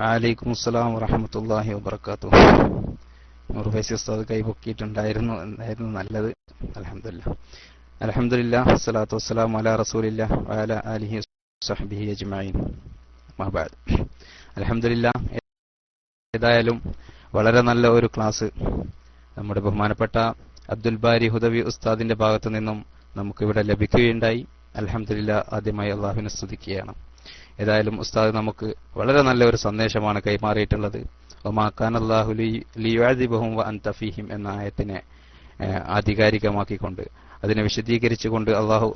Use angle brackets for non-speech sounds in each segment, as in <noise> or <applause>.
വലൈക്കും അസ്സലാം വറഹമത്തല്ലാഹി വബർക്കാത്തു പൈസ ഉസ്താദ് കൈപൊക്കിയിട്ടുണ്ടായിരുന്നു എന്നായിരുന്നു നല്ലത്? അലഹമില്ല അലഹമില്ല വസ്സലാത്തു വസ്സലാം അല റസൂലില്ല വഅല ആലിഹി സഹബിഹി അജ്മഈൻ. മഹബാദ് അലഹമില്ല ഏതായാലും വളരെ നല്ല ഒരു ക്ലാസ്. നമ്മുടെ ബഹുമാനപ്പെട്ട അബ്ദുൽ ബാരി ഹുദവി ഉസ്താദിന്റെ ഭാഗത്തു നിന്നും നമുക്ക് ഇവിടെ ലഭിക്കുകയുണ്ടായി. അലഹമില്ല ആദ്യമായി അള്ളാഹുവിനെ സ്തുതിക്കുകയാണ്. ഏതായാലും ഉസ്താദ് നമുക്ക് വളരെ നല്ല ഒരു സന്ദേശമാണ് കൈമാറിയിട്ടുള്ളത്. ഒമാക്കാൻ അള്ളാഹു ലിയാദിബഹും അൻതഫീഹിം എന്ന ആയത്തിനെ ആധികാരികമാക്കിക്കൊണ്ട് അതിനെ വിശദീകരിച്ചുകൊണ്ട് അള്ളാഹു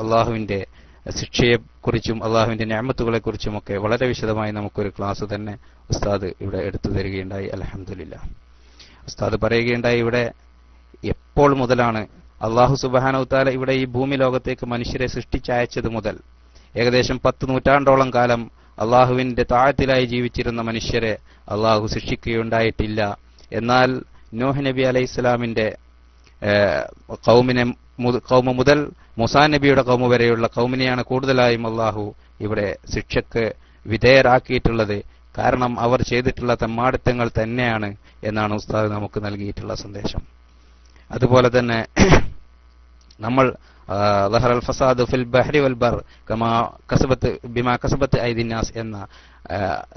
അള്ളാഹുവിന്റെ ശിക്ഷയെക്കുറിച്ചും ഞാമത്തുകളെ കുറിച്ചുമൊക്കെ വളരെ വിശദമായി നമുക്കൊരു ക്ലാസ് തന്നെ ഉസ്താദ് ഇവിടെ എടുത്തു തരികയുണ്ടായി. അലഹമില്ല ഉസ്താദ് പറയുകയുണ്ടായി ഇവിടെ എപ്പോൾ മുതലാണ് അള്ളാഹു സുബാനൌത്താല ഇവിടെ ഈ ഭൂമി ലോകത്തേക്ക് മനുഷ്യരെ സൃഷ്ടിച്ചയച്ചത് മുതൽ. ഏകദേശം പത്ത് നൂറ്റാണ്ടോളം കാലം അള്ളാഹുവിന്റെ താഴത്തിലായി ജീവിച്ചിരുന്ന മനുഷ്യരെ അള്ളാഹു ശിക്ഷിക്കുകയുണ്ടായിട്ടില്ല. എന്നാൽ നോഹ് നബി അലൈഹി ഇസ്ലാമിന്റെ കൗമിനെ കൗമ മുതൽ മുസാ നബിയുടെ കൗമ വരെയുള്ള കൗമിനെയാണ് കൂടുതലായും അള്ളാഹു ഇവിടെ ശിക്ഷക്ക് വിധേയരാക്കിയിട്ടുള്ളത്. കാരണം അവർ ചെയ്തിട്ടുള്ള തമ്മാടിത്തങ്ങൾ തന്നെയാണ് എന്നാണ് ഉസ്താദ് നമുക്ക് നൽകിയിട്ടുള്ള സന്ദേശം. അതുപോലെ തന്നെ <clears throat> നമ്മൾ ലഹർ الفساد في البحر والبر كما كسبت بما كسبت ബിമാ الناس എന്ന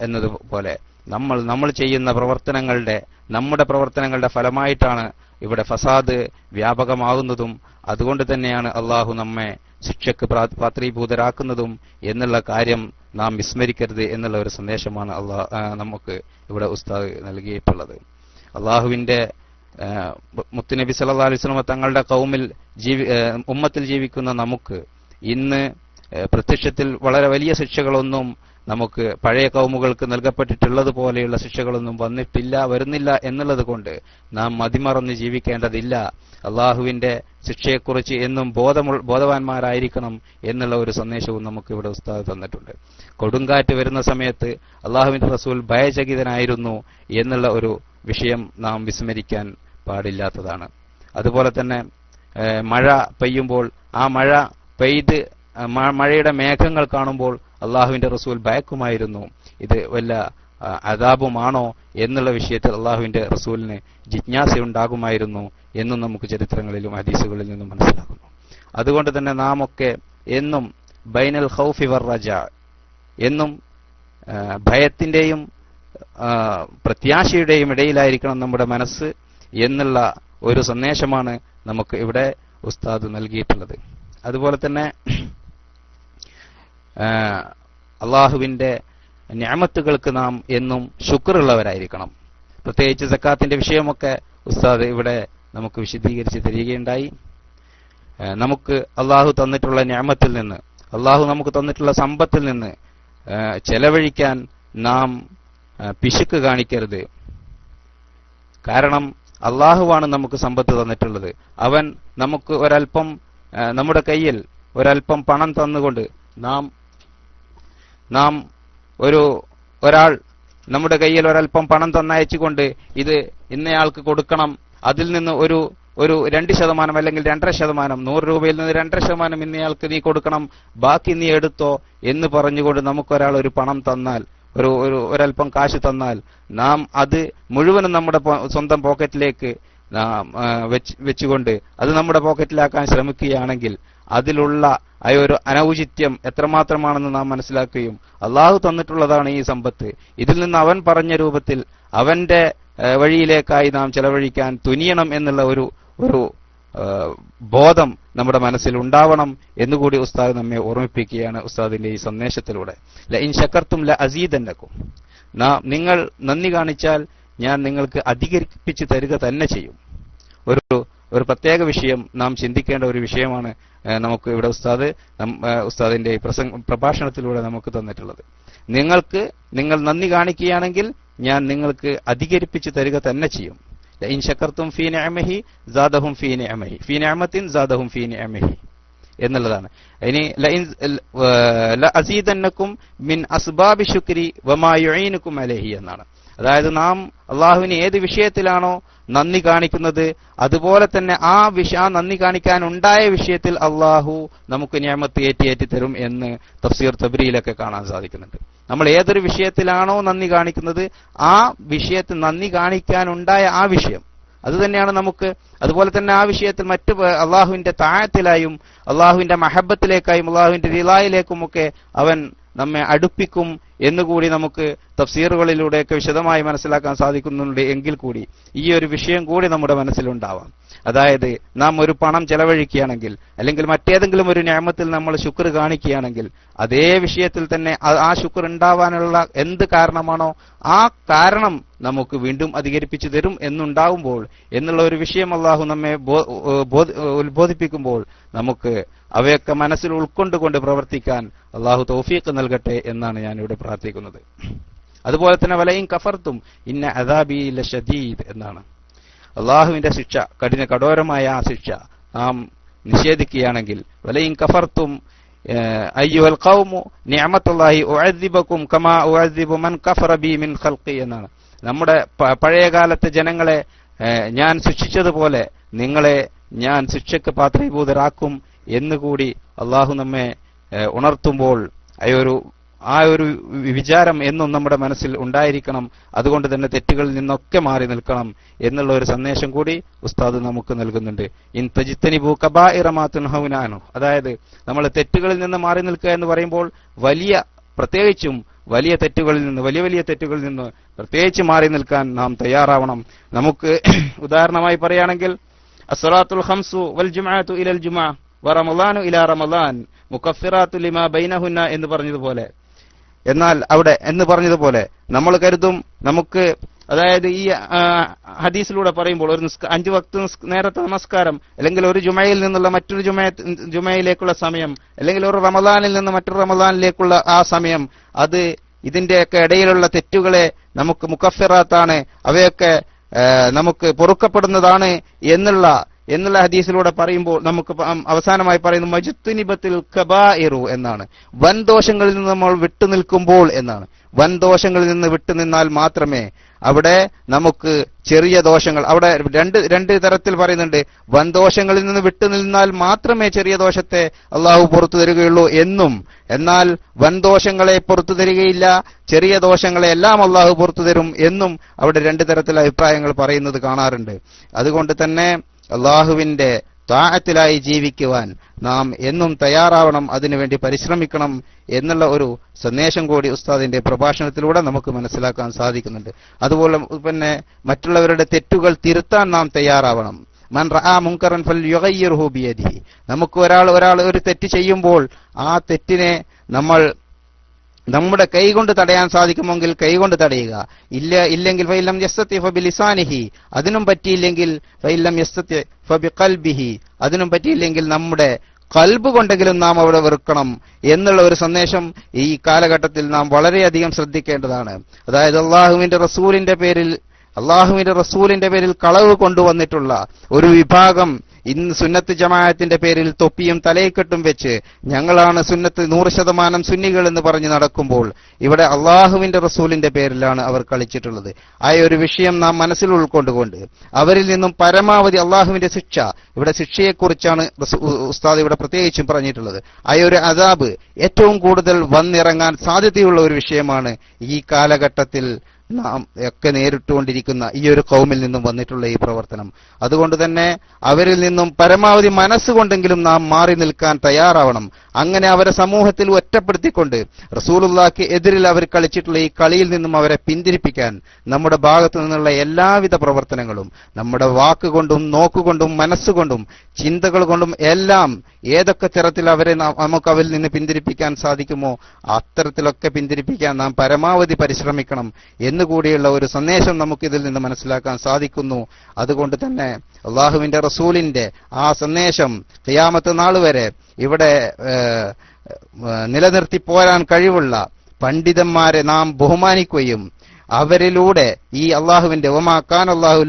എന്നതുപോലെ. നമ്മൾ നമ്മൾ ചെയ്യുന്ന പ്രവർത്തനങ്ങളുടെ നമ്മുടെ പ്രവർത്തനങ്ങളുടെ ഫലമായിട്ടാണ് ഇവിടെ ഫസാദ് വ്യാപകമാകുന്നതും അതുകൊണ്ട് തന്നെയാണ് അള്ളാഹു നമ്മെ ശിക്ഷക്ക് പാത്രീഭൂതരാക്കുന്നതും എന്നുള്ള കാര്യം നാം വിസ്മരിക്കരുത് എന്നുള്ള ഒരു സന്ദേശമാണ് അള്ളാഹ് നമുക്ക് ഇവിടെ ഉസ്താദ് നൽകിയിട്ടുള്ളത്. അള്ളാഹുവിന്റെ മുത്തുനബി സല്ലാ അലൈഹി വസല്ലം തങ്ങളുടെ കൗമിൽ ജീവി ഉമ്മത്തിൽ ജീവിക്കുന്ന നമുക്ക് ഇന്ന് പ്രത്യക്ഷത്തിൽ വളരെ വലിയ ശിക്ഷകളൊന്നും നമുക്ക് പഴയ കൗമുകൾക്ക് നൽകപ്പെട്ടിട്ടുള്ളത് പോലെയുള്ള ശിക്ഷകളൊന്നും വന്നിട്ടില്ല വരുന്നില്ല എന്നുള്ളത് കൊണ്ട് നാം മതിമറന്ന് ജീവിക്കേണ്ടതില്ല. അള്ളാഹുവിന്റെ ശിക്ഷയെക്കുറിച്ച് എന്നും ബോധമു ബോധവാന്മാരായിരിക്കണം എന്നുള്ള ഒരു സന്ദേശവും നമുക്ക് ഇവിടെ ഉസ്താദ് തന്നിട്ടുണ്ട്. കൊടുങ്കാറ്റ് വരുന്ന സമയത്ത് അള്ളാഹുവിന്റെ റസൂൽ ഭയചകിതനായിരുന്നു എന്നുള്ള ഒരു വിഷയം നാം വിസ്മരിക്കാൻ പാടില്ലാത്തതാണ്. അതുപോലെ തന്നെ മഴ പെയ്യുമ്പോൾ ആ മഴ പെയ്ത് മഴയുടെ മേഘങ്ങൾ കാണുമ്പോൾ അള്ളാഹുവിന്റെ റസൂൽ ഭയക്കുമായിരുന്നു. ഇത് വല്ല അതാപുമാണോ എന്നുള്ള വിഷയത്തിൽ അള്ളാഹുവിന്റെ റസൂലിന് ജിജ്ഞാസയുണ്ടാകുമായിരുന്നു എന്നും നമുക്ക് ചരിത്രങ്ങളിലും ഹദീസുകളിൽ നിന്നും മനസ്സിലാക്കുന്നു. അതുകൊണ്ട് തന്നെ നാം ഒക്കെ എന്നും ബൈനൽ ഖൗഫി വർജ എന്നും ഭയത്തിന്റെയും പ്രത്യാശയുടെയും ഇടയിലായിരിക്കണം നമ്മുടെ മനസ്സ് എന്നുള്ള ഒരു സന്ദേശമാണ് നമുക്ക് ഇവിടെ ഉസ്താദ് നൽകിയിട്ടുള്ളത്. അതുപോലെ തന്നെ അള്ളാഹുവിന്റെ ഞാമത്തുകൾക്ക് നാം എന്നും ശുക്റുള്ളവരായിരിക്കണം പ്രത്യേകിച്ച് സക്കാത്തിന്റെ വിഷയമൊക്കെ ഉസ്താദ് ഇവിടെ നമുക്ക് വിശദീകരിച്ച് തരികയുണ്ടായി. നമുക്ക് അള്ളാഹു തന്നിട്ടുള്ള ഞാമത്തിൽ നിന്ന് അള്ളാഹു നമുക്ക് തന്നിട്ടുള്ള സമ്പത്തിൽ നിന്ന് ചെലവഴിക്കാൻ നാം പിശുക്ക് കാണിക്കരുത്. കാരണം അള്ളാഹുവാണ് നമുക്ക് സമ്പത്ത് തന്നിട്ടുള്ളത്. അവൻ നമുക്ക് ഒരൽപ്പം നമ്മുടെ കയ്യിൽ ഒരൽപ്പം പണം തന്നുകൊണ്ട് നാം നാം ഒരു ഒരാൾ നമ്മുടെ കയ്യിൽ ഒരൽപ്പം പണം തന്നയച്ചുകൊണ്ട് ഇത് ഇന്നയാൾക്ക് കൊടുക്കണം. അതിൽ നിന്ന് ഒരു ഒരു രണ്ട് ശതമാനം അല്ലെങ്കിൽ രണ്ടര ശതമാനം നൂറ് രൂപയിൽ നിന്ന് രണ്ടര ശതമാനം ഇന്നയാൾക്ക് നീ കൊടുക്കണം. ബാക്കി നീ എടുത്തോ എന്ന് പറഞ്ഞുകൊണ്ട് നമുക്കൊരാൾ ഒരു പണം തന്നാൽ ഒരു ഒരു ഒരല്പം കാശ് തന്നാൽ നാം അത് മുഴുവനും നമ്മുടെ സ്വന്തം പോക്കറ്റിലേക്ക് വെച്ച് വെച്ചുകൊണ്ട് അത് നമ്മുടെ പോക്കറ്റിലാക്കാൻ ശ്രമിക്കുകയാണെങ്കിൽ അതിലുള്ള ആ ഒരു അനൗചിത്യം എത്രമാത്രമാണെന്ന് നാം മനസ്സിലാക്കുകയും അള്ളാഹു തന്നിട്ടുള്ളതാണ് ഈ സമ്പത്ത്. ഇതിൽ നിന്ന് അവൻ പറഞ്ഞ രൂപത്തിൽ അവന്റെ വഴിയിലേക്കായി നാം ചെലവഴിക്കാൻ തുനിയണം എന്നുള്ള ഒരു ഒരു ബോധം നമ്മുടെ മനസ്സിൽ ഉണ്ടാവണം എന്നുകൂടി ഉസ്താദ് നമ്മെ ഓർമ്മിപ്പിക്കുകയാണ് ഉസ്താദിന്റെ ഈ സന്ദേശത്തിലൂടെ. ല ഇൻ ശക്കർത്തും ല അസീദന്നക്കും. നിങ്ങൾ നന്ദി കാണിച്ചാൽ ഞാൻ നിങ്ങൾക്ക് അധികരിപ്പിച്ച് തരിക തന്നെ ചെയ്യും. ഒരു ഒരു പ്രത്യേക വിഷയം നാം ചിന്തിക്കേണ്ട ഒരു വിഷയമാണ് നമുക്ക് ഇവിടെ ഉസ്താദ് ഉസ്താദിന്റെ പ്രസംഗ പ്രഭാഷണത്തിലൂടെ നമുക്ക് തന്നിട്ടുള്ളത്. നിങ്ങൾക്ക് നിങ്ങൾ നന്ദി കാണിക്കുകയാണെങ്കിൽ ഞാൻ നിങ്ങൾക്ക് അധികരിപ്പിച്ച് തരിക തന്നെ ചെയ്യും. ലഇൻ ശക്കർത്തും ഫീ നിഅമഹി സാദഹും ഫീ നഅമഹി ഫീ നിഅമത്തിൻ സാദഹും ഫീ നിഅമഹി എന്നുള്ളതാണ്. ഇനി ലൈൻ അസീദന്നക്കും മിൻ അസ്ബാബി ശുക്രി വമാ യുഈനുക്കും അലൈഹി എന്നാണ്. അതായത് നാം അള്ളാഹുവിന് ഏത് വിഷയത്തിലാണോ നന്ദി കാണിക്കുന്നത് അതുപോലെ തന്നെ ആ വിഷ ആ നന്ദി കാണിക്കാൻ ഉണ്ടായ വിഷയത്തിൽ അള്ളാഹു നമുക്ക് ഞാമത്ത് ഏറ്റിയേറ്റി ഏറ്റി തരും എന്ന് തഫ്സീർ തബ്രിയിലൊക്കെ കാണാൻ സാധിക്കുന്നുണ്ട്. നമ്മൾ ഏതൊരു വിഷയത്തിലാണോ നന്ദി കാണിക്കുന്നത് ആ വിഷയത്തിൽ നന്ദി കാണിക്കാനുണ്ടായ ആ വിഷയം. അത് തന്നെയാണ് നമുക്ക് അതുപോലെ തന്നെ ആ വിഷയത്തിൽ മറ്റു അള്ളാഹുവിന്റെ താഴത്തിലായും അള്ളാഹുവിന്റെ മഹബത്തിലേക്കായും അള്ളാഹുവിന്റെ റിലായിലേക്കുമൊക്കെ അവൻ നമ്മെ അടുപ്പിക്കും എന്നുകൂടി നമുക്ക് തഫ്സീറുകളിലൂടെയൊക്കെ വിശദമായി മനസ്സിലാക്കാൻ സാധിക്കുന്നുണ്ട് എങ്കിൽ കൂടി ഈ ഒരു വിഷയം കൂടി നമ്മുടെ മനസ്സിലുണ്ടാവാം. അതായത് നാം ഒരു പണം ചെലവഴിക്കുകയാണെങ്കിൽ അല്ലെങ്കിൽ മറ്റേതെങ്കിലും ഒരു ഞാമത്തിൽ നമ്മൾ ശുക്ർ കാണിക്കുകയാണെങ്കിൽ അതേ വിഷയത്തിൽ തന്നെ ആ- ശുക്ർ ഉണ്ടാവാനുള്ള എന്ത് കാരണമാണോ ആ കാരണം നമുക്ക് വീണ്ടും അധികരിപ്പിച്ചു തരും എന്നുണ്ടാവുമ്പോൾ എന്നുള്ള ഒരു വിഷയം അള്ളാഹു നമ്മെ ഉത്ബോധിപ്പിക്കുമ്പോൾ നമുക്ക് അവയൊക്കെ മനസ്സിൽ ഉൾക്കൊണ്ടുകൊണ്ട് പ്രവർത്തിക്കാൻ അള്ളാഹു തൗഫീഖ് നൽകട്ടെ എന്നാണ് ഞാൻ ഇവിടെ പ്രാർത്ഥിക്കുന്നത്. അതുപോലെ തന്നെ വലയും കഫർത്തും ഇന്ന അദാബി ലഷദീദ് എന്നാണ്. അള്ളാഹുവിന്റെ ശിക്ഷ കഠിന കഠോരമായ ആ ശിക്ഷ നാം നിഷേധിക്കുകയാണെങ്കിൽ വലയും കഫർത്തും കമാ മൻ ബി മിൻ എന്നാണ്. നമ്മുടെ പഴയകാലത്തെ ജനങ്ങളെ ഞാൻ ശിക്ഷിച്ചതുപോലെ നിങ്ങളെ ഞാൻ ശിക്ഷയ്ക്ക് പാത്രീഭൂതരാക്കും എന്നുകൂടി അള്ളാഹു നമ്മെ ഉണർത്തുമ്പോൾ ഒരു ആ ഒരു വിചാരം എന്നും നമ്മുടെ മനസ്സിൽ ഉണ്ടായിരിക്കണം. അതുകൊണ്ട് തന്നെ തെറ്റുകളിൽ നിന്നൊക്കെ മാറി നിൽക്കണം എന്നുള്ള ഒരു സന്ദേശം കൂടി ഉസ്താദ് നമുക്ക് നൽകുന്നുണ്ട്. ഇൻ തജിത്തനി തജിത്തനിബു കബാഇറമാത്തുൻഹൗനാനു അതായത് നമ്മൾ തെറ്റുകളിൽ നിന്ന് മാറി നിൽക്കുക എന്ന് പറയുമ്പോൾ വലിയ പ്രത്യേകിച്ചും വലിയ തെറ്റുകളിൽ നിന്ന് വലിയ വലിയ തെറ്റുകളിൽ നിന്ന് പ്രത്യേകിച്ച് മാറി നിൽക്കാൻ നാം തയ്യാറാവണം. നമുക്ക് <coughs> ഉദാഹരണമായി പറയുകയാണെങ്കിൽ അസറാത്തുൽ ഹംസു വൽ ജുമാഅത്തു ഇലൽ ജുമാ വ റമളാനു ഇലാ റമളാൻ മുകഫിറാത്തു ലിമാ ബൈനഹുന്ന എന്ന് പറഞ്ഞതുപോലെ എന്നാൽ അവിടെ എന്ന് പറഞ്ഞതുപോലെ നമ്മൾ കരുതും നമുക്ക് അതായത് ഈ ഹദീസിലൂടെ പറയുമ്പോൾ ഒരു അഞ്ചു വക്ത നേരത്തെ നമസ്കാരം അല്ലെങ്കിൽ ഒരു ജുമയിൽ നിന്നുള്ള മറ്റൊരു ജുമ ജുമയിലേക്കുള്ള സമയം അല്ലെങ്കിൽ ഒരു റമദാനിൽ നിന്ന് മറ്റൊരു റമദാനിലേക്കുള്ള ആ സമയം അത് ഇതിന്റെയൊക്കെ ഇടയിലുള്ള തെറ്റുകളെ നമുക്ക് മുഖഫിറാത്താണ് അവയൊക്കെ നമുക്ക് പൊറുക്കപ്പെടുന്നതാണ് എന്നുള്ള എന്നുള്ള ഹദീസിലൂടെ പറയുമ്പോൾ നമുക്ക് അവസാനമായി പറയുന്നു മജുത്തുനിബത്തിൽ കബായിറു എന്നാണ്. വൻ ദോഷങ്ങളിൽ നിന്ന് നമ്മൾ വിട്ടുനിൽക്കുമ്പോൾ എന്നാണ്. വൻ ദോഷങ്ങളിൽ നിന്ന് വിട്ടുനിന്നാൽ മാത്രമേ അവിടെ നമുക്ക് ചെറിയ ദോഷങ്ങൾ അവിടെ രണ്ട് രണ്ട് തരത്തിൽ പറയുന്നുണ്ട്. വൻ ദോഷങ്ങളിൽ നിന്ന് വിട്ടുനിന്നാൽ മാത്രമേ ചെറിയ ദോഷത്തെ അള്ളാഹു പുറത്തു തരികയുള്ളൂ എന്നും. എന്നാൽ വൻ ദോഷങ്ങളെ പുറത്തു തരികയില്ല ചെറിയ ദോഷങ്ങളെ എല്ലാം അള്ളാഹു പുറത്തു തരും എന്നും അവിടെ രണ്ട് തരത്തിലുള്ള അഭിപ്രായങ്ങൾ പറയുന്നത് കാണാറുണ്ട്. അതുകൊണ്ട് തന്നെ അള്ളാഹുവിന്റെ താഴത്തിലായി ജീവിക്കുവാൻ നാം എന്നും തയ്യാറാവണം അതിനുവേണ്ടി പരിശ്രമിക്കണം എന്നുള്ള ഒരു സന്ദേശം കൂടി ഉസ്താദിന്റെ പ്രഭാഷണത്തിലൂടെ നമുക്ക് മനസ്സിലാക്കാൻ സാധിക്കുന്നുണ്ട്. അതുപോലെ പിന്നെ മറ്റുള്ളവരുടെ തെറ്റുകൾ തിരുത്താൻ നാം തയ്യാറാവണം. മൻ റആ മുൻകറൻ ഫൽ യുഗയ്യർ ബിയദിഹി. നമുക്ക് ഒരാൾ ഒരാൾ ഒരു തെറ്റ് ചെയ്യുമ്പോൾ ആ തെറ്റിനെ നമ്മൾ നമ്മുടെ കൈകൊണ്ട് തടയാൻ സാധിക്കുമെങ്കിൽ കൈകൊണ്ട് തടയുക. ഇല്ല ഇല്ലെങ്കിൽ ഫൈലം യസ്തത്തി ഫബിലിസാനിഹി അതിനും പറ്റിയില്ലെങ്കിൽ ഫൈലം യസ്തത്തി ഫബിഖൽബിഹി അതിനും പറ്റിയില്ലെങ്കിൽ നമ്മുടെ കൽബ് കൊണ്ടെങ്കിലും നാം അവിടെ വെറുക്കണം എന്നുള്ള ഒരു സന്ദേശം ഈ കാലഘട്ടത്തിൽ നാം വളരെയധികം ശ്രദ്ധിക്കേണ്ടതാണ്. അതായത് അള്ളാഹുവിന്റെ റസൂലിന്റെ പേരിൽ അള്ളാഹുവിന്റെ റസൂലിന്റെ പേരിൽ കളവ് കൊണ്ടുവന്നിട്ടുള്ള ഒരു വിഭാഗം ഇന്ന് സുന്നത്ത് ജമാഅത്തിന്റെ പേരിൽ തൊപ്പിയും തലയിക്കെട്ടും വെച്ച് ഞങ്ങളാണ് സുന്നത്ത് നൂറ് ശതമാനം സുന്നികൾ എന്ന് പറഞ്ഞ് നടക്കുമ്പോൾ ഇവിടെ അള്ളാഹുവിന്റെ റസൂലിന്റെ പേരിലാണ് അവർ കളിച്ചിട്ടുള്ളത്. ആ ഒരു വിഷയം നാം മനസ്സിൽ ഉൾക്കൊണ്ടുകൊണ്ട് അവരിൽ നിന്നും പരമാവധി അള്ളാഹുവിന്റെ ശിക്ഷ ഇവിടെ ശിക്ഷയെക്കുറിച്ചാണ് ഉസ്താദ് ഇവിടെ പ്രത്യേകിച്ചും പറഞ്ഞിട്ടുള്ളത്. ആ ഒരു അതാബ് ഏറ്റവും കൂടുതൽ വന്നിറങ്ങാൻ സാധ്യതയുള്ള ഒരു വിഷയമാണ് ഈ കാലഘട്ടത്തിൽ നാം ഒക്കെ നേരിട്ടുകൊണ്ടിരിക്കുന്ന ഈ ഒരു കൗമിൽ നിന്നും വന്നിട്ടുള്ള ഈ പ്രവർത്തനം. അതുകൊണ്ട് തന്നെ അവരിൽ നിന്നും പരമാവധി മനസ്സുകൊണ്ടെങ്കിലും നാം മാറി നിൽക്കാൻ തയ്യാറാവണം. അങ്ങനെ അവരെ സമൂഹത്തിൽ ഒറ്റപ്പെടുത്തിക്കൊണ്ട് റസൂലുള്ളാക്ക് എതിരിൽ അവർ കളിച്ചിട്ടുള്ള ഈ കളിയിൽ നിന്നും അവരെ പിന്തിരിപ്പിക്കാൻ നമ്മുടെ ഭാഗത്തു നിന്നുള്ള എല്ലാവിധ പ്രവർത്തനങ്ങളും നമ്മുടെ വാക്കുകൊണ്ടും നോക്കുകൊണ്ടും മനസ്സുകൊണ്ടും ചിന്തകൾ കൊണ്ടും എല്ലാം ഏതൊക്കെ തരത്തിൽ അവരെ നമുക്ക് അവരിൽ നിന്ന് പിന്തിരിപ്പിക്കാൻ സാധിക്കുമോ അത്തരത്തിലൊക്കെ പിന്തിരിപ്പിക്കാൻ നാം പരമാവധി പരിശ്രമിക്കണം എന്നുകൂടിയുള്ള ഒരു സന്ദേശം നമുക്ക് ഇതിൽ നിന്ന് മനസ്സിലാക്കാൻ സാധിക്കുന്നു. അതുകൊണ്ട് തന്നെ അള്ളാഹുവിന്റെ റസൂലിന്റെ ആ സന്ദേശം ഖിയാമത്ത് നാൾ വരെ ഇവിടെ നിലനിർത്തി പോരാൻ കഴിവുള്ള പണ്ഡിതന്മാരെ നാം ബഹുമാനിക്കുകയും അവരിലൂടെ ഈ അള്ളാഹുവിന്റെ ഒമാ അള്ളാഹു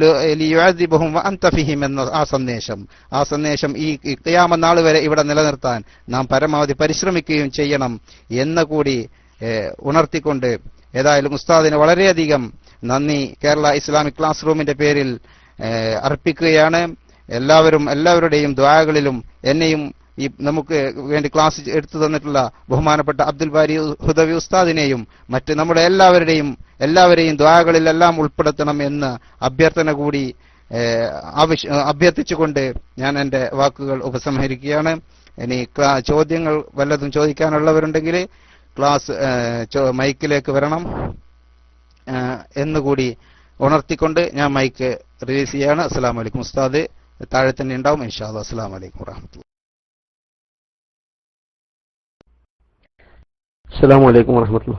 അന്തഫിഹിം എന്ന ആ സന്ദേശം ആ സന്ദേശം ഈ ഇക്കയാമ നാൾ വരെ ഇവിടെ നിലനിർത്താൻ നാം പരമാവധി പരിശ്രമിക്കുകയും ചെയ്യണം എന്ന കൂടി ഉണർത്തിക്കൊണ്ട് ഏതായാലും ഉസ്താദിന് വളരെയധികം നന്ദി. കേരള ഇസ്ലാമിക് ക്ലാസ് റൂമിന്റെ പേരിൽ അർപ്പിക്കുകയാണ്. എല്ലാവരും എല്ലാവരുടെയും ദ്വാകളിലും എന്നെയും ഈ നമുക്ക് വേണ്ടി ക്ലാസ് എടുത്തു തന്നിട്ടുള്ള ബഹുമാനപ്പെട്ട അബ്ദുൽ ബാരി ഹുദവി ഉസ്താദിനെയും മറ്റ് നമ്മുടെ എല്ലാവരുടെയും എല്ലാവരെയും ദ്വാകളിലെല്ലാം ഉൾപ്പെടുത്തണം എന്ന് അഭ്യർത്ഥന കൂടി അഭ്യർത്ഥിച്ചുകൊണ്ട് ഞാൻ എന്റെ വാക്കുകൾ ഉപസംഹരിക്കുകയാണ്. ഇനി ചോദ്യങ്ങൾ വല്ലതും ചോദിക്കാനുള്ളവരുണ്ടെങ്കിൽ ക്ലാസ് മൈക്കിലേക്ക് വരണം. എന്നുകൂടി ഉണർത്തിക്കൊണ്ട് ഞാൻ മൈക്ക് റിലീസ് ചെയ്യാണ്. അസ്സാം അലൈക്കും ഉസ്താദ്. താഴെ തന്നെ ഉണ്ടാവും. ഇൻഷാല്ലാ അസ്സാം അലൈക്കും വറഹമത്തുള്ള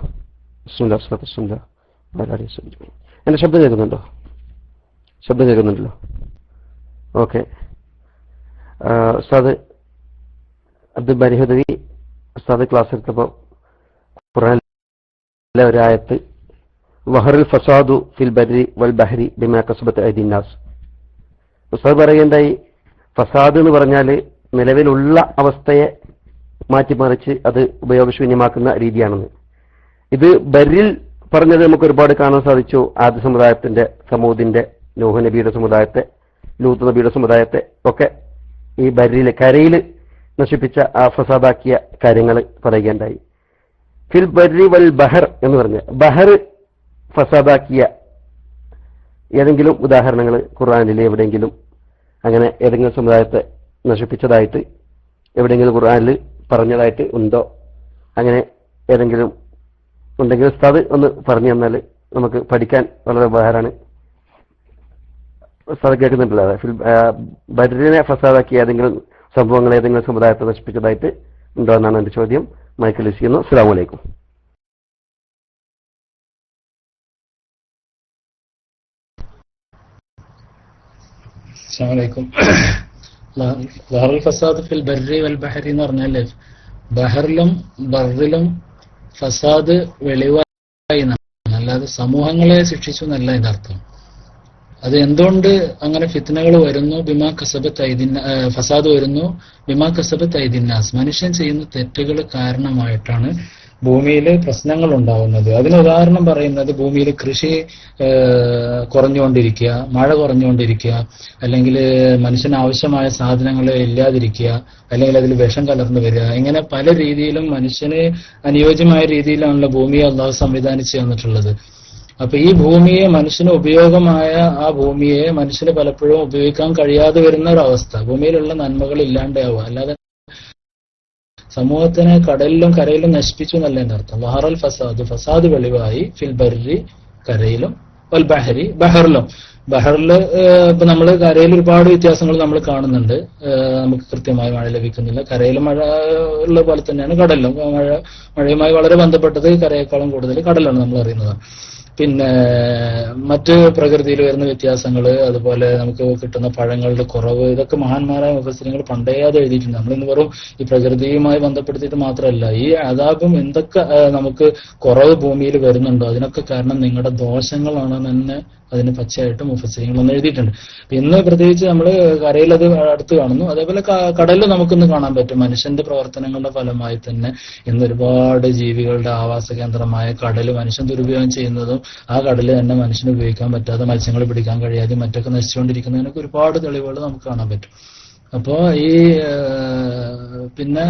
അലൈഹി വസല്ലം അജ്മഈൻ. എന്റെ ശബ്ദം കേൾക്കുന്നുണ്ടോ? ശബ്ദം കേൾക്കുന്നുണ്ടല്ലോ. ഓക്കെ. ഉസ്താദ് അബ്ദുൽ ബരിഹദവി ഹുദവി ഉസ്താദ് ക്ലാസ് എടുത്തപ്പോൾ ഖുർആനിലെ ഒരായത്ത് വഹറുൽ ഫസാദു ഫിൽ ബരി വൽ ബഹരി ബിമാ കസബത്ത് ഐദിന്നാസ് ഉസ്താദ് പറയുകയുണ്ടായി ഫസാദ് എന്ന് പറഞ്ഞാൽ നിലവിലുള്ള അവസ്ഥയെ മാറ്റിമറിച്ച് അത് ഉപയോഗശൂന്യമാക്കുന്ന രീതിയാണെന്ന്. ഇത് ബരിൽ പറഞ്ഞത് നമുക്ക് ഒരുപാട് കാണാൻ സാധിച്ചു. ആദ്യ സമുദായത്തിന്റെ സമൂഹത്തിന്റെ ലോഹ നബിയുടെ സമുദായത്തെ ലൂത്ത് നബിയുടെ സമുദായത്തെ ഒക്കെ ഈ ബരിയിൽ കരയിൽ നശിപ്പിച്ച ആ ഫസാദാക്കിയ കാര്യങ്ങൾ പറയുകയുണ്ടായി. ഫിൽ ബരി വൽ ബഹർ എന്ന് പറഞ്ഞ. ബഹർ ഫസാദാക്കിയ ഏതെങ്കിലും ഉദാഹരണങ്ങൾ ഖുർആാനിൽ എവിടെയെങ്കിലും അങ്ങനെ ഏതെങ്കിലും സമുദായത്തെ നശിപ്പിച്ചതായിട്ട് എവിടെയെങ്കിലും ഖുർആാനിൽ പറഞ്ഞതായിട്ട് ഉണ്ടോ? അങ്ങനെ ഏതെങ്കിലും ഉണ്ടെങ്കിൽ ഉസ്താദ് ഒന്ന് പറഞ്ഞു തന്നാൽ നമുക്ക് പഠിക്കാൻ വളരെ ഉപകാരമാണ്. ഉസ്താദ് കേൾക്കുന്നുണ്ടല്ലോ ഫിൽ ബദറിനെ ഫസാദാക്കിയ ഏതെങ്കിലും സംഭവങ്ങൾ ഏതെങ്കിലും സമുദായത്തെ നശിപ്പിച്ചതായിട്ട് ഉണ്ടോ എന്നാണ് എന്റെ ചോദ്യം. മൈക്കിൽ ചെയ്യുന്നു. അസ്സാം വലൈക്കും അസ്സലാമലൈക്കും <coughs> ബഹറുൽ ഫസാദ് ഫിൽ ബർരി വൽ ബഹരി എന്ന് പറഞ്ഞാൽ ബഹറിലും ബറിലും ഫസാദ് വെളിവായി അല്ലാതെ സമൂഹങ്ങളെ ശിക്ഷിച്ചു എന്നല്ല ഇതിന്റെ അർത്ഥം അത് എന്തുകൊണ്ട് അങ്ങനെ ഫിത്നകൾ വരുന്നു? ബിമാ കസബത്ത് ഐദിന്ന ഫസാദ് വരുന്നു. ബിമാ കസബത്ത് ഐദിന്നാസ് മനുഷ്യൻ ചെയ്യുന്ന തെറ്റുകൾ കാരണമായിട്ടാണ് ഭൂമിയിൽ പ്രശ്നങ്ങൾ ഉണ്ടാവുന്നത്. അതിന് ഉദാഹരണം പറയുന്നത് ഭൂമിയിൽ കൃഷി കുറഞ്ഞുകൊണ്ടിരിക്കുക മഴ കുറഞ്ഞുകൊണ്ടിരിക്കുക അല്ലെങ്കിൽ മനുഷ്യന് ആവശ്യമായ സാധനങ്ങൾ ഇല്ലാതിരിക്കുക അല്ലെങ്കിൽ അതിൽ വിഷം കലർന്നു വരിക. ഇങ്ങനെ പല രീതിയിലും മനുഷ്യന് അനുയോജ്യമായ രീതിയിലാണല്ലോ ഭൂമിയെ അള്ളാഹു സംവിധാനിച്ചു തന്നിട്ടുള്ളത്. അപ്പൊ ഈ ഭൂമിയെ മനുഷ്യന് ഉപയോഗമായ ആ ഭൂമിയെ മനുഷ്യന് പലപ്പോഴും ഉപയോഗിക്കാൻ കഴിയാതെ വരുന്ന ഒരു അവസ്ഥ ഭൂമിയിലുള്ള നന്മകൾ ഇല്ലാണ്ടാവുക. അല്ലാതെ സമൂഹത്തിനെ കടലിലും കരയിലും നശിപ്പിച്ചു എന്നല്ല എന്റെ അർത്ഥം. വഹറൽ ഫസാദ് ഫസാദ് വെളിവായി ഫിൽ ബർരി കരയിലും വൽ ബഹരി ബഹറിലും. ബഹറിൽ ഇപ്പൊ നമ്മൾ കരയിൽ ഒരുപാട് വ്യത്യാസങ്ങൾ നമ്മൾ കാണുന്നുണ്ട്. നമുക്ക് കൃത്യമായി മഴ ലഭിക്കുന്നില്ല. കരയിൽ മഴ ഉള്ള പോലെ തന്നെയാണ് കടലിലും. മഴ മഴയുമായി വളരെ ബന്ധപ്പെട്ടത് കരയേക്കാളും കൂടുതൽ കടലാണ് നമ്മൾ അറിയുന്നത് പിന്നെ മറ്റ് പ്രകൃതിയിൽ വരുന്ന വ്യത്യാസങ്ങൾ അതുപോലെ നമുക്ക് കിട്ടുന്ന പഴങ്ങളുടെ കുറവ് ഇതൊക്കെ മഹാന്മാരായ മുഖസ്ഥിരങ്ങൾ പണ്ടേ അത് എഴുതിയിട്ടുണ്ട്. നമ്മളിന്ന് വെറും ഈ പ്രകൃതിയുമായി ബന്ധപ്പെടുത്തിയിട്ട് മാത്രമല്ല ഈ അതാകും എന്തൊക്കെ നമുക്ക് കുറവ് ഭൂമിയിൽ വരുന്നുണ്ടോ? അതിനൊക്കെ കാരണം നിങ്ങളുടെ ദോഷങ്ങളാണെന്ന് തന്നെ അതിന് പച്ചയായിട്ട് മുഫസ്സിരിങ്ങൾ ഒന്ന് എഴുതിയിട്ടുണ്ട് ഇന്ന് പ്രത്യേകിച്ച് നമ്മൾ കരയിൽ അത് അടുത്ത് കാണുന്നു. അതേപോലെ കടലിൽ നമുക്കിന്ന് കാണാൻ പറ്റും. മനുഷ്യന്റെ പ്രവർത്തനങ്ങളുടെ ഫലമായി തന്നെ ഇന്ന് ഒരുപാട് ജീവികളുടെ ആവാസ കേന്ദ്രമായ കടൽ മനുഷ്യൻ ദുരുപയോഗം ചെയ്യുന്നതും ആ കടൽ തന്നെ മനുഷ്യന് ഉപയോഗിക്കാൻ പറ്റാതെ മത്സ്യങ്ങൾ പിടിക്കാൻ കഴിയാതെ മറ്റൊക്കെ നശിച്ചുകൊണ്ടിരിക്കുന്നതിനൊക്കെ ഒരുപാട് തെളിവുകൾ നമുക്ക് കാണാൻ പറ്റും. അപ്പോ ഈ പിന്നെ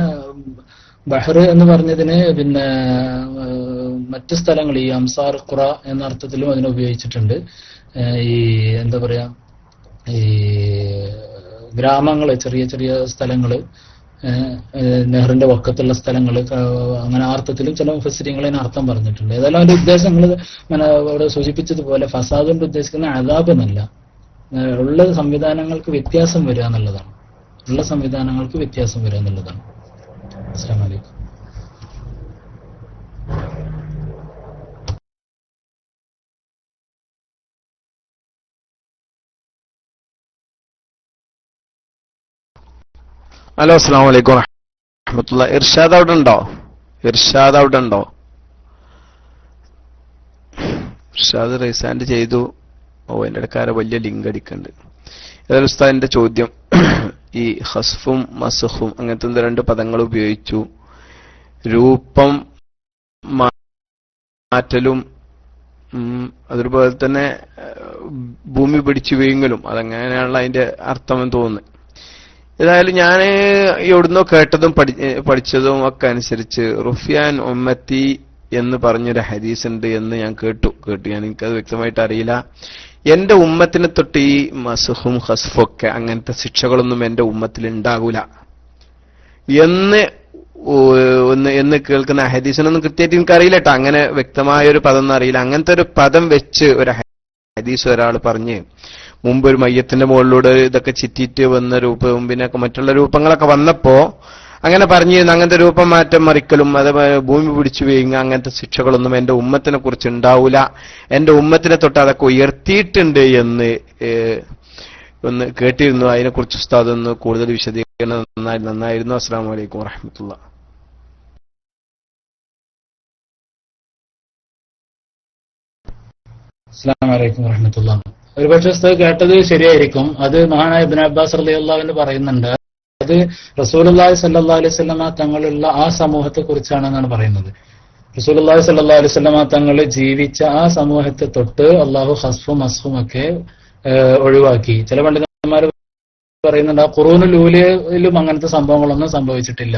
ബഹർ എന്ന് പറഞ്ഞതിന് പിന്നെ മറ്റ് സ്ഥലങ്ങൾ ഈ അംസാർ ഖുറ എന്ന അർത്ഥത്തിലും അതിനെ ഉപയോഗിച്ചിട്ടുണ്ട്. ഈ എന്താ പറയാ ഈ ഗ്രാമങ്ങൾ ചെറിയ ചെറിയ ഏഹ്, നെഹ്റിന്റെ വക്കത്തുള്ള സ്ഥലങ്ങൾ അങ്ങനെ അർത്ഥത്തിലും ചില മുഫസിരിങ്ങൾ അതിന് അർത്ഥം പറഞ്ഞിട്ടുണ്ട്. ഏതായാലും അതിന്റെ ഉദ്ദേശങ്ങൾ അവിടെ സൂചിപ്പിച്ചതുപോലെ ഫസാദുകൊണ്ട് ഉദ്ദേശിക്കുന്ന അതാബ് എന്നല്ല. ഉള്ള സംവിധാനങ്ങൾക്ക് വ്യത്യാസം വരിക എന്നുള്ളതാണ്. ഉള്ള സംവിധാനങ്ങൾക്ക് വ്യത്യാസം വരിക എന്നുള്ളതാണ്. അസ്സാം വലൈക്കും ഹലോ അസ്സാം വലൈക്കും വറഹമത്തുള്ള ഇർഷാദ് അവിടെ ഉണ്ടോ? ഇർഷാദ് അവിടെ ഉണ്ടോ? ഇർഷാദ് റീസാൻഡ് ചെയ്തു. ഓ എന്റെ ഇടക്കാരെ വലിയ ലിങ്ക് അടിക്കുന്നുണ്ട്. ഏതായാലും ഉസ്താദിന്റെ ചോദ്യം. ഈ ഹസ്ഫും മസഹും അങ്ങനത്തെ രണ്ട് പദങ്ങൾ ഉപയോഗിച്ചു. രൂപം മാറ്റലും അതുപോലെ തന്നെ ഭൂമി പിടിച്ചു വീങ്ങലും അതെങ്ങനെയാണല്ലോ അതിന്റെ അർത്ഥം എന്ന് തോന്നുന്നു ഏതായാലും ഞാൻ എവിടുന്നോ കേട്ടതും പഠി പഠിച്ചതും ഒക്കെ അനുസരിച്ച് റുഫിയാൻ ഉമ്മത്തി എന്ന് പറഞ്ഞൊരു ഹദീസ് ഉണ്ട് എന്ന് ഞാൻ കേട്ടു. കേട്ടു. ഞാൻ എനിക്കത് വ്യക്തമായിട്ട് അറിയില്ല. എന്റെ ഉമ്മത്തിനെ തൊട്ട് ഈ മസുഹും ഹസ്ഫൊക്കെ അങ്ങനത്തെ ശിക്ഷകളൊന്നും എന്റെ ഉമ്മത്തിൽ ഉണ്ടാകൂല എന്ന് ഒന്ന് എന്ന് കേൾക്കുന്ന ഹദീസിനൊന്നും കൃത്യമായിട്ട് എനിക്കറിയില്ല കേട്ടോ അങ്ങനെ വ്യക്തമായ ഒരു പദം ഒന്നും അറിയില്ല. അങ്ങനത്തെ ഒരു പദം വെച്ച് ഒരു ഹദീസ് ഒരാൾ പറഞ്ഞ് മുമ്പ് ഒരു മയ്യത്തിന്റെ മുകളിലൂടെ ഇതൊക്കെ ചിറ്റിറ്റ് വന്ന രൂപവും പിന്നെ മറ്റുള്ള രൂപങ്ങളൊക്കെ വന്നപ്പോ അങ്ങനെ പറഞ്ഞിരുന്നു അങ്ങനത്തെ രൂപം മാറ്റം മറിക്കലും അതേപോലെ ഭൂമി പിടിച്ചു വീങ്ങ അങ്ങനത്തെ ശിക്ഷകളൊന്നും എന്റെ ഉമ്മത്തിനെ കുറിച്ച് ഉണ്ടാവൂല. എന്റെ ഉമ്മത്തിനെ തൊട്ട് അതൊക്കെ ഉയർത്തിയിട്ടുണ്ട് എന്ന് ഒന്ന് കേട്ടിരുന്നു. അതിനെക്കുറിച്ച് ഉസ്താദ് ഒന്ന് കൂടുതൽ വിശദീകരണം നന്നായി നന്നായിരുന്നു. അസ്സാം വലൈക്കും വറഹമത്തുള്ള. അസ്സാം വലൈക്കും ഒരുപക്ഷെ ഉസ്താദ് കേട്ടത് ശരിയായിരിക്കും. അത് മഹാനായ ഇബ്നു അബ്ബാസ് റളിയല്ലാഹു പറയുന്നുണ്ട്. അത് റസൂലുള്ളാഹി സല്ലാ അലൈഹി വസല്ലമ തങ്ങളുള്ള ആ സമൂഹത്തെ കുറിച്ചാണെന്നാണ് പറയുന്നത്. റസൂലുള്ളാഹി സ്വല്ലല്ലാഹു അലൈഹി വസല്ലമ തങ്ങൾ ജീവിച്ച ആ സമൂഹത്തെ തൊട്ട് അള്ളാഹു ഹസ്ഫും അസ്ഫും ഒക്കെ ഒഴിവാക്കി. ചില പണ്ഡിതന്മാർ പറയുന്നുണ്ട് ആ ഖുറൂനുൽ ലൂലിയിലും അങ്ങനത്തെ സംഭവങ്ങളൊന്നും സംഭവിച്ചിട്ടില്ല.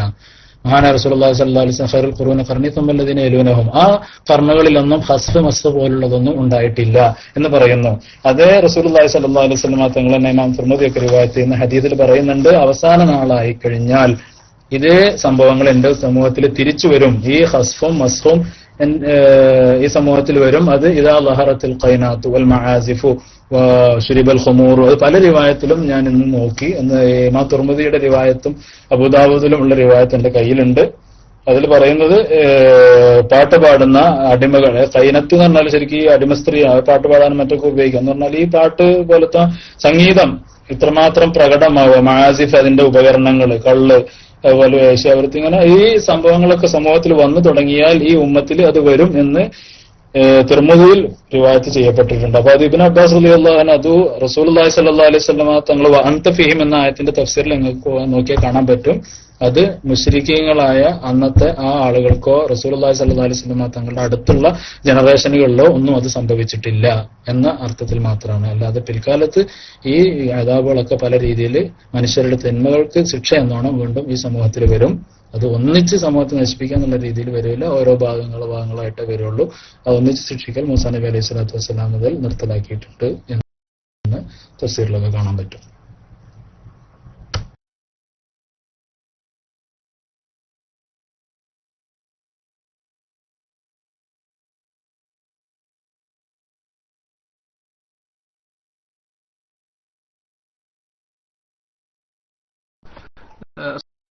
മഹാന വസല്ലം ഖൈറുൽ ഖുറൂന ഖർനി തുമ്മല്ലദീന യലൂനഹും. ആ കർമ്മകളിലൊന്നും ഹസ്ഫ് മസ്ഫ് പോലുള്ളതൊന്നും ഉണ്ടായിട്ടില്ല എന്ന് പറയുന്നു. അതേ റസൂലുള്ളാഹി സ്വല്ലല്ലാഹു അലൈഹി വസല്ലം തങ്ങൾ തന്നെ ഇമാം തുർമുദി ഒക്കെ റിവായത്ത് ചെയ്യുന്ന ഹദീസിൽ പറയുന്നുണ്ട് അവസാന നാളായി കഴിഞ്ഞാൽ ഇതേ സംഭവങ്ങൾ എന്റെ സമൂഹത്തിൽ തിരിച്ചു വരും. ഈ ഹസ്ഫും മസ്ഫും ഈ സമൂഹത്തിൽ വരും. അത് ഇതാ ലഹറത്തിൽ ഖൈനാത്തു വൽ മഹാസിഫു ഷുരിബൽ ഖുമൂറു അത് പല റിവായത്തിലും ഞാൻ ഇന്ന് നോക്കി. എന്ന് ഇമാം തുർമുദിയുടെ റിവായത്തും അബുദാബുദിലും ഉള്ള റിവായത്ത് എന്റെ കയ്യിലുണ്ട്. അതിൽ പറയുന്നത് പാട്ട് പാടുന്ന അടിമകളെ കൈനത്ത് എന്ന് പറഞ്ഞാൽ ശരിക്കും ഈ അടിമ സ്ത്രീ പാട്ട് പാടാനും മറ്റൊക്കെ ഉപയോഗിക്കാം. എന്ന് പറഞ്ഞാൽ ഈ പാട്ട് പോലത്തെ സംഗീതം ഇത്രമാത്രം പ്രകടമാവുക. മാസിഫ് അതിന്റെ ഉപകരണങ്ങൾ കള്ള് അതുപോലെ വേശ്യാവൃത്തി ഇങ്ങനെ ഈ സംഭവങ്ങളൊക്കെ സമൂഹത്തിൽ വന്നു തുടങ്ങിയാൽ ഈ ഉമ്മത്തിൽ അത് വരും എന്ന് തിർമുദിയിൽ റിവായത്ത് ചെയ്യപ്പെട്ടിട്ടുണ്ട്. അപ്പൊ അത് ഇബിൻ അബ്ബാസ് അലി അള്ളഹാൻ അത് റസൂൽ അള്ളാഹി സല്ലാ അലൈഹി സ്വലമ തങ്ങൾ അന്ത ഫിഹിം എന്ന ആയത്തിന്റെ തഫ്സീറിൽ നിങ്ങൾക്ക് നോക്കിയാൽ കാണാൻ പറ്റും. അത് മുസ്ലിക്കീങ്ങളായ അന്നത്തെ ആ ആളുകൾക്കോ അള്ളാഹി സല്ലാ അലൈഹി സ്വലമ തങ്ങളുടെ അടുത്തുള്ള ജനറേഷനുകളിലോ ഒന്നും അത് സംഭവിച്ചിട്ടില്ല എന്ന അർത്ഥത്തിൽ മാത്രമാണ്. അല്ലാതെ പിൽക്കാലത്ത് ഈ അതാപുകളൊക്കെ പല രീതിയിൽ മനുഷ്യരുടെ തിന്മകൾക്ക് ശിക്ഷ എന്നോണം വീണ്ടും ഈ സമൂഹത്തിൽ വരും. അത് ഒന്നിച്ച് സമൂഹത്തെ നശിപ്പിക്കുക എന്നുള്ള രീതിയിൽ വരില്ല. ഓരോ ഭാഗങ്ങൾ ഭാഗങ്ങളായിട്ടേ വരുള്ളൂ. അത് ഒന്നിച്ച് ശിക്ഷിക്കൽ മൂസാ നബി അലൈഹി സ്വലാത്തു വസ്സലാം മുതൽ നിർത്തലാക്കിയിട്ടുണ്ട് എന്ന് തസീറിലൊക്കെ കാണാൻ പറ്റും.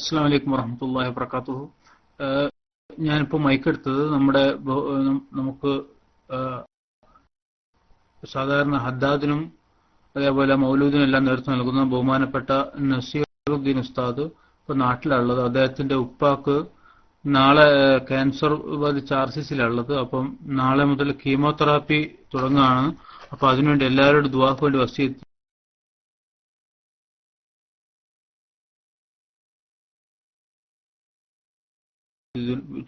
അസ്സാം വലൈക്കും വറഹമത്തല്ലാഹി വബർക്കാത്തുഹു ഞാനിപ്പോൾ മൈക്ക് എടുത്തത് നമ്മുടെ നമുക്ക് സാധാരണ ഹദ്ദാദിനും അതേപോലെ മൗലൂദിനും എല്ലാം നേതൃത്വം നൽകുന്ന ബഹുമാനപ്പെട്ട നസീറുദ്ദീൻ ഉസ്താദ് ഇപ്പൊ നാട്ടിലുള്ളത്. അദ്ദേഹത്തിന്റെ ഉപ്പാക്ക് നാളെ ക്യാൻസർ ബാധിച്ച ആർ സി സിയിലുള്ളത് അപ്പം നാളെ മുതൽ കീമോതെറാപ്പി തുടങ്ങുകയാണ്. അപ്പൊ അതിനുവേണ്ടി എല്ലാവരോടും ദുവാക്ക് വേണ്ടി വസീത്ത്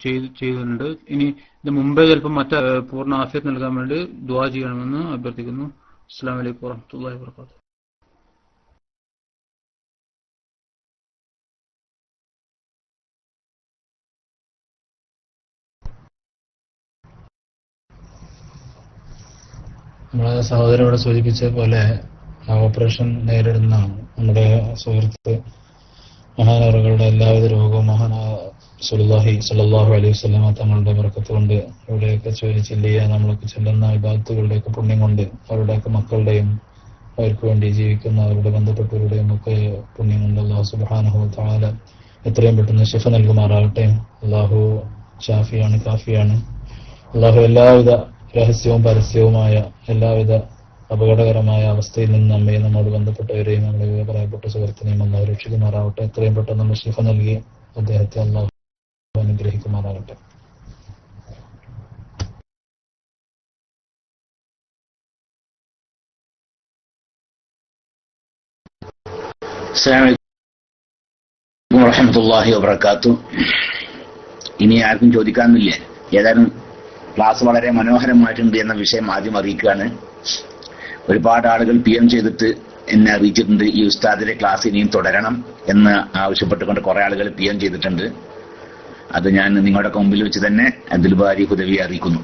ചെയ്തിട്ടുണ്ട്. ഇനി ഇത് മുമ്പേ ചിലപ്പോൾ മറ്റേ പൂർണ ആഫിയത്ത് നൽകാൻ വേണ്ടി ദുവാ ചെയ്യണമെന്ന് അഭ്യർത്ഥിക്കുന്നു. അസ്സാം വലൈക്കും വാഹമത്തല്ലാ വാത്തു നമ്മളെ സഹോദരൻ ഇവിടെ സൂചിപ്പിച്ച പോലെ ഓപ്പറേഷൻ നേരിടുന്ന നമ്മുടെ സുഹൃത്ത് മഹാനവറുകളുടെ എല്ലാവിധ രോഗവും മഹാന സുല്ലാഹി സല്ലാഹു അലൈഹി സ്വലാമ തങ്ങളുടെ ബർക്കത്ത് കൊണ്ട് ഇവിടെയൊക്കെ ചൊല്ലി ചെല്ലിയ നമ്മളൊക്കെ ചെല്ലുന്ന വിഭാഗത്തുകളുടെയൊക്കെ പുണ്യം കൊണ്ട് അവരുടെയൊക്കെ മക്കളുടെയും അവർക്ക് വേണ്ടി ജീവിക്കുന്ന അവരുടെ ബന്ധപ്പെട്ടവരുടെയും ഒക്കെ പുണ്യം കൊണ്ട് അള്ളാഹു സുബാനഹു താല എത്രയും പെട്ടെന്ന് ശിഫ നൽകുമാറാകട്ടെ. അള്ളാഹു ഷാഫിയാണ് കാഫിയാണ്. അള്ളാഹു എല്ലാവിധ രഹസ്യവും പരസ്യവുമായ എല്ലാവിധ അപകടകരമായ അവസ്ഥയിൽ നിന്ന് അമ്മയും നമ്മോട് ബന്ധപ്പെട്ടവരെയും നമ്മുടെ പറയപ്പെട്ട സുഹൃത്തിനെയും അള്ളാഹു രക്ഷിക്കുമാറാവട്ടെ എത്രയും പെട്ടെന്ന് ശിഫ നൽകി അദ്ദേഹത്തെ അള്ളാഹു അനുഗ്രഹിക്കുമാറാകട്ടെ. വറഹമത്തല്ലാഹി വബർക്കാത്തു ഇനി ആർക്കും ചോദിക്കാമെന്നില്ല ഏതായാലും ക്ലാസ് വളരെ മനോഹരമായിട്ടുണ്ട് എന്ന വിഷയം ആദ്യം അറിയിക്കുകയാണ്. ഒരുപാട് ആളുകൾ പി എം ചെയ്തിട്ട് എന്നെ അറിയിച്ചിട്ടുണ്ട് ഈ ഉസ്താദിന്റെ ക്ലാസ് ഇനിയും തുടരണം എന്ന് ആവശ്യപ്പെട്ടുകൊണ്ട് കുറെ ആളുകൾ പി എം ചെയ്തിട്ടുണ്ട്. അത് ഞാൻ നിങ്ങളുടെ മുമ്പിൽ വെച്ച് തന്നെ ദിൽബാരി ഹുദവി അറിയിക്കുന്നു.